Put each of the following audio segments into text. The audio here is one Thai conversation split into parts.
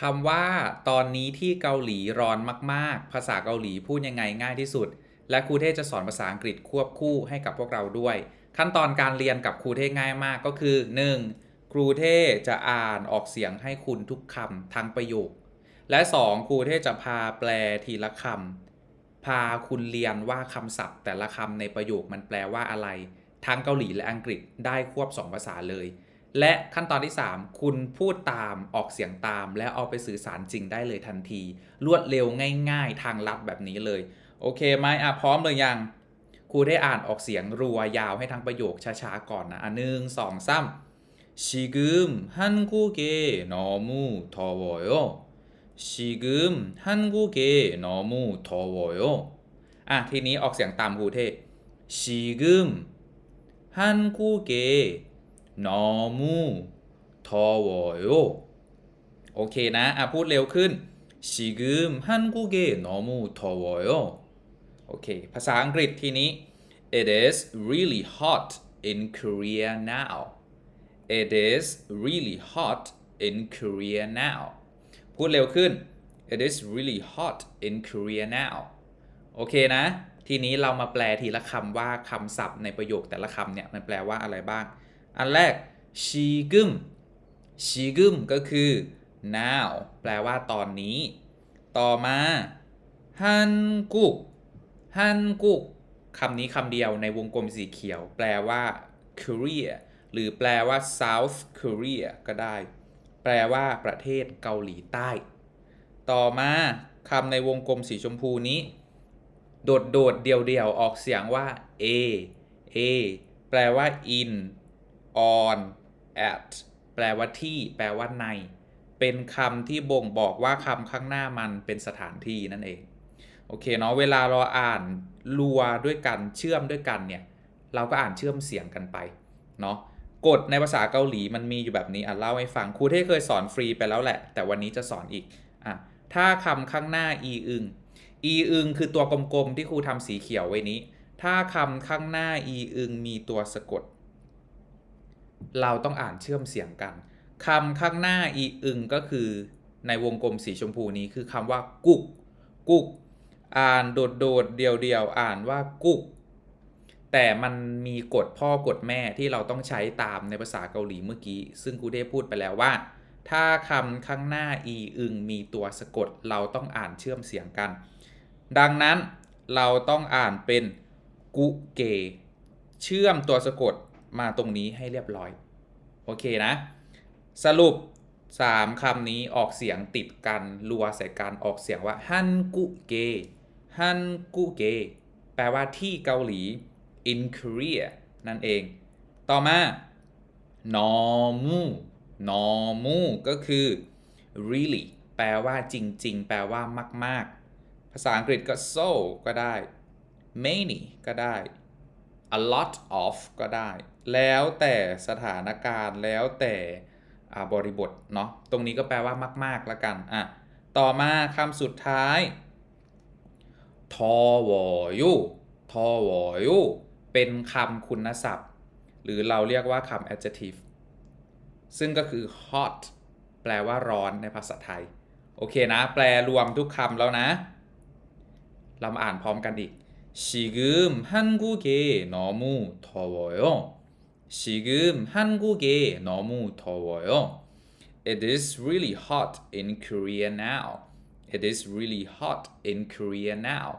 คำว่าตอนนี้ที่เกาหลีร้อนมาก ๆ ภาษาเกาหลีพูดยังไงง่ายที่สุด และครูเทศจะสอนภาษาอังกฤษควบคู่ให้กับพวกเราด้วย ขั้นตอนการเรียนกับครูเทศง่ายมากก็คือ 1. ครูเทศจะอ่านออกเสียงให้คุณทุกคำทั้งประโยค และ 2. ครูเทศจะพาแปลทีละคำพาคุณเรียนว่าคำศัพท์ แต่ละคำในประโยคมันแปลว่าอะไร ทั้งเกาหลีและอังกฤษได้ควบ 2 ภาษาเลย และขั้นตอนที่ 3 คุณพูดตามออกเสียงตาม แล้วเอาไปสื่อสารจริงได้เลยทันที รวดเร็วง่าย ๆ ทางลับแบบนี้เลย โอเคไหมอะพร้อมเลยยังครูได้อ่านออกเสียงรัวยาวให้ทั้งประโยคช้าๆก่อนนะอันหนึ่งสองซ้ำชิกึมฮันกุเกะนอมูทอวโยชิกึมฮันกุเกะนอมูทอวโยอะทีนี้ออกเสียงตามครูเทชิกึมฮันกุเกะ นอมูทอวโยโอเคนะอะพูดเร็วขึ้นชิกมฮันกุเกนอมูทอวโยโอเค ภาษาอังกฤษทีนี้ it is really hot in Korea now it is really hot in Korea now พูดเร็วขึ้น it is really hot in Korea now โอเคนะ ทีนี้เรามาแปลทีละคำว่าคำศัพท์ในประโยคแต่ละคำเนี่ย มันแปลว่าอะไรบ้าง อันแรกชีกึมชีกึมก็คือ now แปลว่าตอนนี้ ต่อมาฮันกุกฮันกุกคำนี้คำเดียวในวงกลมสีเขียว แปลว่า Korea หรือแปลว่า South Korea ก็ได้ แปลว่าประเทศเกาหลีใต้ ต่อมาคำในวงกลมสีชมพูนี้ โดดโดดๆเดียวเดียวๆออกเสียงว่า a a แปลว่า in on at แปลว่าที่ แปลว่าใน เป็นคำที่บ่งบอกว่าคำข้างหน้ามันเป็นสถานที่นั่นเอง โอเคเนาะ เวลาเราอ่านรัวด้วยกันเชื่อมด้วยกันเนี่ย เราก็อ่านเชื่อมเสียงกันไป เนาะกฎในภาษาเกาหลีมันมีอยู่แบบนี้ อะเล่าให้ฟัง ครูเท่เคยสอนฟรีไปแล้วแหละ แต่วันนี้จะสอนอีก อะ ถ้าคำข้างหน้าอีอึง อีอึงคือตัวกลมๆที่ครูทำสีเขียวไว้นี้ ถ้าคำข้างหน้าอีอึงมีตัวสะกด เราต้องอ่านเชื่อมเสียงกันคำข้างหน้าอีอึงก็คือในวงกลมสีชมพูนี้คือคำว่ากุก กุก อ่านโดดโดดๆเดียวเดียวๆอ่านว่ากุก แต่มันมีกฎพ่อกฎแม่ที่เราต้องใช้ตามในภาษาเกาหลีเมื่อกี้ ซึ่งครูได้พูดไปแล้วว่า ถ้าคำข้างหน้าอีอึงมีตัวสะกดเราต้องอ่านเชื่อมเสียงกัน ดังนั้นเราต้องอ่านเป็นกุเก เชื่อมตัวสะกด มาตรงนี้ให้เรียบร้อย โอเคนะ สรุป 3คำนี้ออกเสียงติดกันรัวใส่กันออกเสียงว่าฮันกุเกฮันกุเกแปลว่าที่เกาหลี in Korea นั่นเอง ต่อมานอมูนอมูก็คือ really แปลว่าจริง ๆ แปลว่ามาก ๆ ภาษาอังกฤษก็ so ก็ได้ many ก็ได้ a lot of ก็ได้ แล้วแต่สถานการณ์แล้วแต่บริบทเนาะตรงนี้ก็แปลว่ามากๆละกันอะต่อมาคำสุดท้ายทอวอยุทอวอยุเป็นคำคุณศัพท์ หรือเราเรียกว่าคำ adjective ซึ่งก็คือ hot แปลว่าร้อนในภาษาไทย โอเคนะ แปลรวมทุกคำแล้วนะ เรามาอ่านพร้อมกันอีก 지금 한국에 너무 더워요. 지금 한국에 너무 더워요. It is really hot in Korea now. It is really hot in Korea now.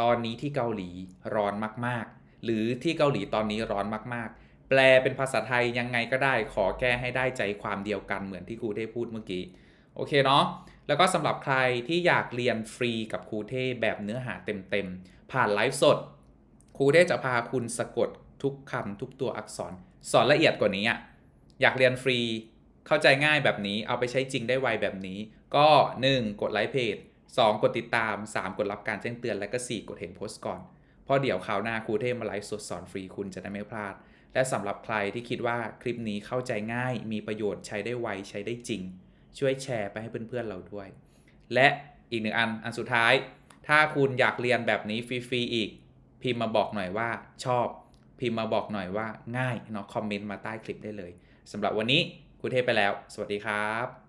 ตอนนี้ที่เกาหลีร้อนมาก ๆ หรือที่เกาหลีตอนนี้ร้อนมาก ๆ แปลเป็นภาษาไทยยังไงก็ได้ ขอแก้ให้ได้ใจความเดียวกันเหมือนที่ครูเท่พูดเมื่อกี้ โอเคเนาะแล้วก็สำหรับใครที่อยากเรียนฟรีกับครูเท่แบบเนื้อหาเต็มๆ ผ่านไลฟ์สด ครูเท่จะพาคุณสะกดทุกคำทุกตัวอักษร สอนละเอียดกว่านี้อะอยากเรียนฟรีเข้าใจง่ายแบบนี้เอาไปใช้จริงได้ไวแบบนี้ ก็ 1. กดไลค์เพจ 2. กดติดตาม 3. กดรับการแจ้งเตือนและก็ 4. กดเห็นโพสต์ก่อนเพราะเดี๋ยวคราวหน้าครูเทมาไลฟ์สดสอนฟรีคุณจะได้ไม่พลาด และสำหรับใครที่คิดว่าคลิปนี้เข้าใจง่าย มีประโยชน์ใช้ได้ไวใช้ได้จริง ช่วยแชร์ไปให้เพื่อนๆเราด้วย และอีกหนึ่งอันอันสุดท้าย ถ้าคุณอยากเรียนแบบนี้ฟรีๆอีก พิมพ์มาบอกหน่อยว่าชอบ พิมพ์มาบอกหน่อยว่าง่ายเนาะคอมเมนต์มาใต้คลิปได้เลยสำหรับวันนี้คุณเทพไปแล้ว สวัสดีครับ